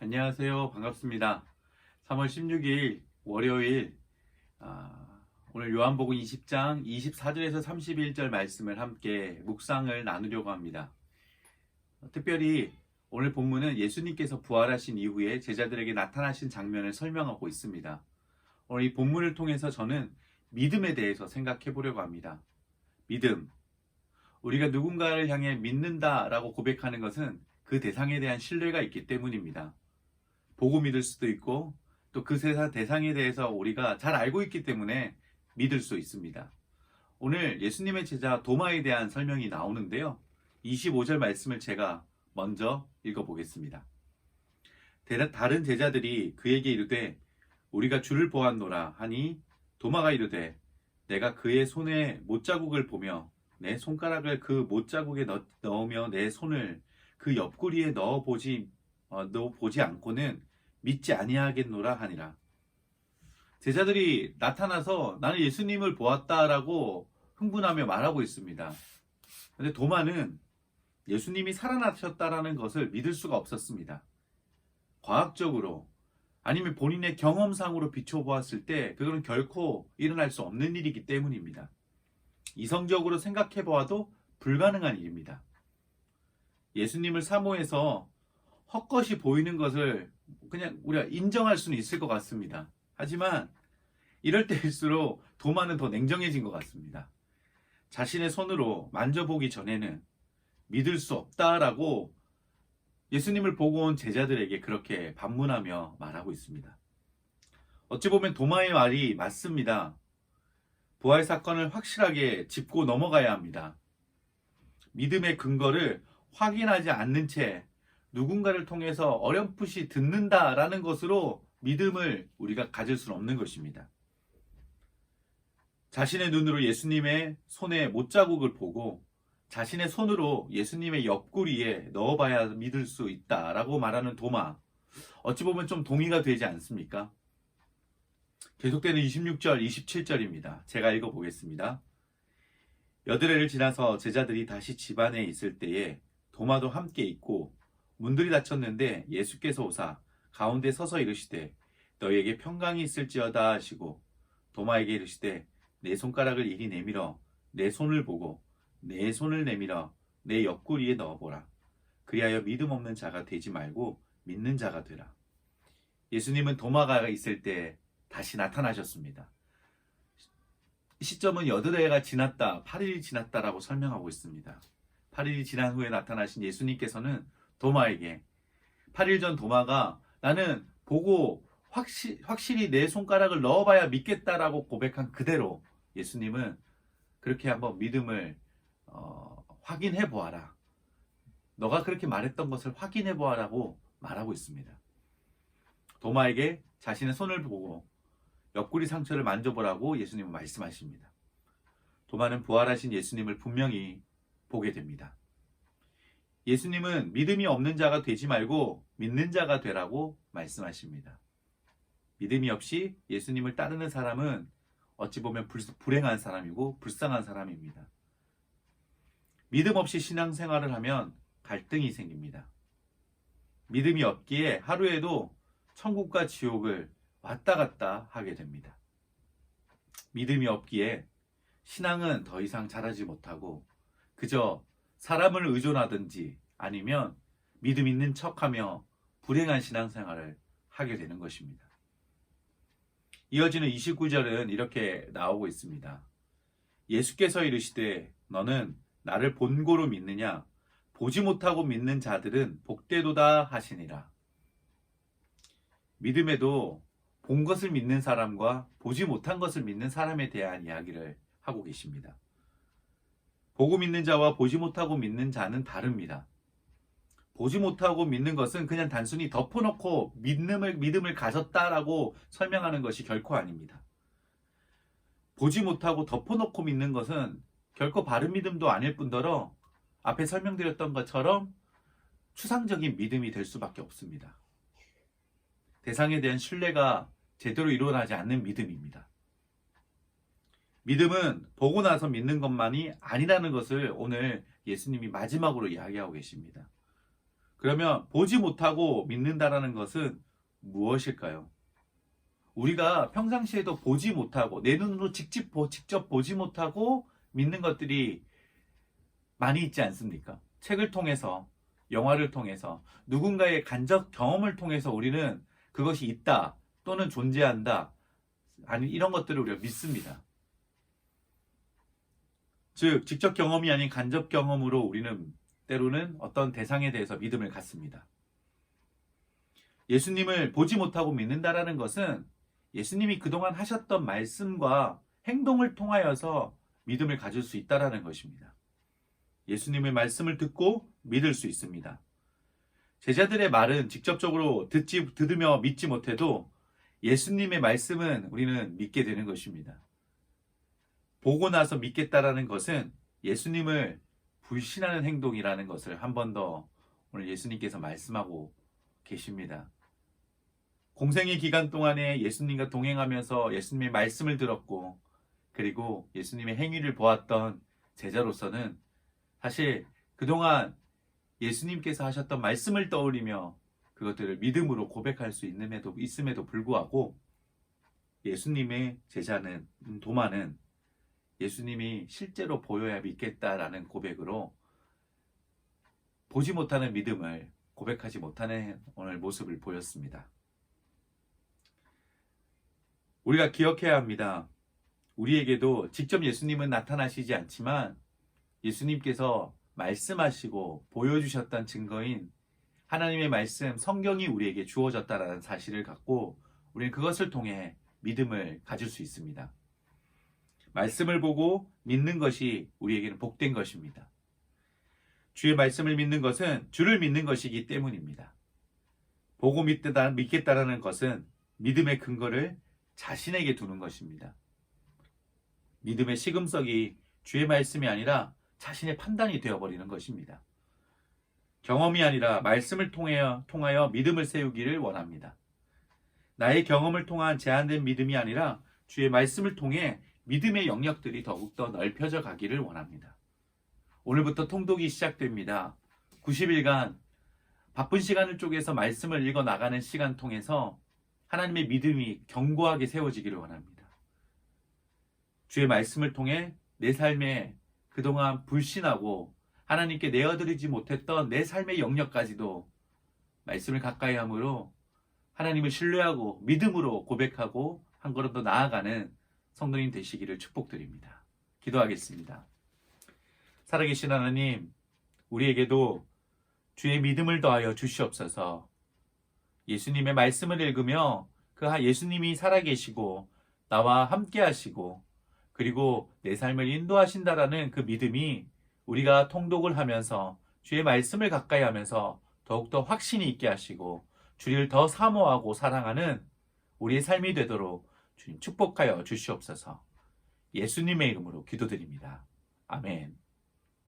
안녕하세요. 반갑습니다. 3월 16일 월요일 아, 오늘 요한복음 20장 24절에서 31절 말씀을 함께 묵상을 나누려고 합니다. 특별히 오늘 본문은 예수님께서 부활하신 이후에 제자들에게 나타나신 장면을 설명하고 있습니다. 오늘 이 본문을 통해서 저는 믿음에 대해서 생각해 보려고 합니다. 믿음. 우리가 누군가를 향해 믿는다라고 고백하는 것은 그 대상에 대한 신뢰가 있기 때문입니다. 보고 믿을 수도 있고 또 그 세상 대상에 대해서 우리가 잘 알고 있기 때문에 믿을 수 있습니다. 오늘 예수님의 제자 도마에 대한 설명이 나오는데요. 25절 말씀을 제가 먼저 읽어보겠습니다. 대- 다른 제자들이 그에게 이르되 우리가 주를 보았노라 하니 도마가 이르되 내가 그의 손에 못자국을 보며 내 손가락을 그 못자국에 넣, 넣으며 내 손을 그 옆구리에 넣어 보지 어, 넣어 보지 않고는 믿지 아니하겠노라 하니라. 제자들이 나타나서 나는 예수님을 보았다라고 흥분하며 말하고 있습니다. 근데 도마는 예수님이 살아나셨다라는 것을 믿을 수가 없었습니다. 과학적으로 아니면 본인의 경험상으로 비춰보았을 때 그거는 결코 일어날 수 없는 일이기 때문입니다. 이성적으로 생각해 보아도 불가능한 일입니다. 예수님을 사모해서 헛것이 보이는 것을 그냥 우리가 인정할 수는 있을 것 같습니다. 하지만 이럴 때일수록 도마는 더 냉정해진 것 같습니다. 자신의 손으로 만져보기 전에는 믿을 수 없다라고 예수님을 보고 온 제자들에게 그렇게 반문하며 말하고 있습니다. 어찌 보면 도마의 말이 맞습니다. 부활 사건을 확실하게 짚고 넘어가야 합니다. 믿음의 근거를 확인하지 않는 채 누군가를 통해서 어렴풋이 듣는다라는 것으로 믿음을 우리가 가질 수는 없는 것입니다. 자신의 눈으로 예수님의 손에 못자국을 보고 자신의 손으로 예수님의 옆구리에 넣어봐야 믿을 수 있다라고 말하는 도마. 어찌 보면 좀 동의가 되지 않습니까? 계속되는 26절, 27절입니다. 제가 읽어보겠습니다. 여드레를 지나서 제자들이 다시 집안에 있을 때에 도마도 함께 있고 문들이 닫혔는데 예수께서 오사 가운데 서서 이르시되 너희에게 평강이 있을지어다 하시고 도마에게 이르시되 내 손가락을 이리 내밀어 내 손을 보고 내 손을 내밀어 내 옆구리에 넣어보라. 그리하여 믿음 없는 자가 되지 말고 믿는 자가 되라. 예수님은 도마가 있을 때 다시 나타나셨습니다. 시점은 여드레가 지났다, 8일이 지났다라고 설명하고 있습니다. 8일이 지난 후에 나타나신 예수님께서는 도마에게 8일 전 도마가 나는 보고 확시, 확실히 내 손가락을 넣어봐야 믿겠다라고 고백한 그대로 예수님은 그렇게 한번 믿음을 어, 확인해 보아라. 너가 그렇게 말했던 것을 확인해 보아라고 말하고 있습니다. 도마에게 자신의 손을 보고 옆구리 상처를 만져보라고 예수님은 말씀하십니다. 도마는 부활하신 예수님을 분명히 보게 됩니다. 예수님은 믿음이 없는 자가 되지 말고 믿는 자가 되라고 말씀하십니다. 믿음이 없이 예수님을 따르는 사람은 어찌 보면 불, 불행한 사람이고 불쌍한 사람입니다. 믿음 없이 신앙생활을 하면 갈등이 생깁니다. 믿음이 없기에 하루에도 천국과 지옥을 왔다 갔다 하게 됩니다. 믿음이 없기에 신앙은 더 이상 잘하지 못하고 그저 사람을 의존하든지 아니면 믿음 있는 척하며 불행한 신앙생활을 하게 되는 것입니다. 이어지는 29절은 이렇게 나오고 있습니다. 예수께서 이르시되 너는 나를 본고로 믿느냐 보지 못하고 믿는 자들은 복되도다 하시니라. 믿음에도 본 것을 믿는 사람과 보지 못한 것을 믿는 사람에 대한 이야기를 하고 계십니다. 보고 믿는 자와 보지 못하고 믿는 자는 다릅니다. 보지 못하고 믿는 것은 그냥 단순히 덮어놓고 믿음을, 믿음을 가졌다라고 설명하는 것이 결코 아닙니다. 보지 못하고 덮어놓고 믿는 것은 결코 바른 믿음도 아닐 뿐더러 앞에 설명드렸던 것처럼 추상적인 믿음이 될 수밖에 없습니다. 대상에 대한 신뢰가 제대로 일어나지 않는 믿음입니다. 믿음은 보고 나서 믿는 것만이 아니라는 것을 오늘 예수님이 마지막으로 이야기하고 계십니다. 그러면 보지 못하고 믿는다라는 것은 무엇일까요? 우리가 평상시에도 보지 못하고 내 눈으로 직접, 보, 직접 보지 못하고 믿는 것들이 많이 있지 않습니까? 책을 통해서, 영화를 통해서, 누군가의 간접 경험을 통해서 우리는 그것이 있다 또는 존재한다 아니 이런 것들을 우리가 믿습니다. 즉 직접 경험이 아닌 간접 경험으로 우리는 때로는 어떤 대상에 대해서 믿음을 갖습니다. 예수님을 보지 못하고 믿는다라는 것은 예수님이 그동안 하셨던 말씀과 행동을 통하여서 믿음을 가질 수 있다라는 것입니다. 예수님의 말씀을 듣고 믿을 수 있습니다. 제자들의 말은 직접적으로 듣지, 들으며 믿지 못해도 예수님의 말씀은 우리는 믿게 되는 것입니다. 보고 나서 믿겠다라는 것은 예수님을 불신하는 행동이라는 것을 한 번 더 오늘 예수님께서 말씀하고 계십니다. 공생의 기간 동안에 예수님과 동행하면서 예수님의 말씀을 들었고 그리고 예수님의 행위를 보았던 제자로서는 사실 그동안 예수님께서 하셨던 말씀을 떠올리며 그것들을 믿음으로 고백할 수 있음에도, 불구하고 예수님의 제자는 음, 도마는 예수님이 실제로 보여야 믿겠다라는 고백으로 보지 못하는 믿음을 고백하지 못하는 오늘 모습을 보였습니다. 우리가 기억해야 합니다. 우리에게도 직접 예수님은 나타나시지 않지만 예수님께서 말씀하시고 보여주셨던 증거인 하나님의 말씀, 성경이 우리에게 주어졌다라는 사실을 갖고 우리는 그것을 통해 믿음을 가질 수 있습니다. 말씀을 보고 믿는 것이 우리에게는 복된 것입니다. 주의 말씀을 믿는 것은 주를 믿는 것이기 때문입니다. 보고 믿다, 믿겠다라는 것은 믿음의 근거를 자신에게 두는 것입니다. 믿음의 시금석이 주의 말씀이 아니라 자신의 판단이 되어버리는 것입니다. 경험이 아니라 말씀을 통하여, 통하여 믿음을 세우기를 원합니다. 나의 경험을 통한 제한된 믿음이 아니라 주의 말씀을 통해 믿음의 영역들이 더욱더 넓혀져 가기를 원합니다. 오늘부터 통독이 시작됩니다. 90일간 바쁜 시간을 쪼개서 말씀을 읽어 나가는 시간 통해서 하나님의 믿음이 견고하게 세워지기를 원합니다. 주의 말씀을 통해 내 삶에 그동안 불신하고 하나님께 내어드리지 못했던 내 삶의 영역까지도 말씀을 가까이 함으로 하나님을 신뢰하고 믿음으로 고백하고 한 걸음 더 나아가는 성도님 되시기를 축복드립니다. 기도하겠습니다. 살아계신 하나님, 우리에게도 주의 믿음을 더하여 주시옵소서. 예수님의 말씀을 읽으며 그 예수님이 살아계시고 나와 함께 하시고 그리고 내 삶을 인도하신다라는 그 믿음이 우리가 통독을 하면서 주의 말씀을 가까이 하면서 더욱더 확신이 있게 하시고 주를 더 사모하고 사랑하는 우리의 삶이 되도록 주님 축복하여 주시옵소서 예수님의 이름으로 기도드립니다. 아멘.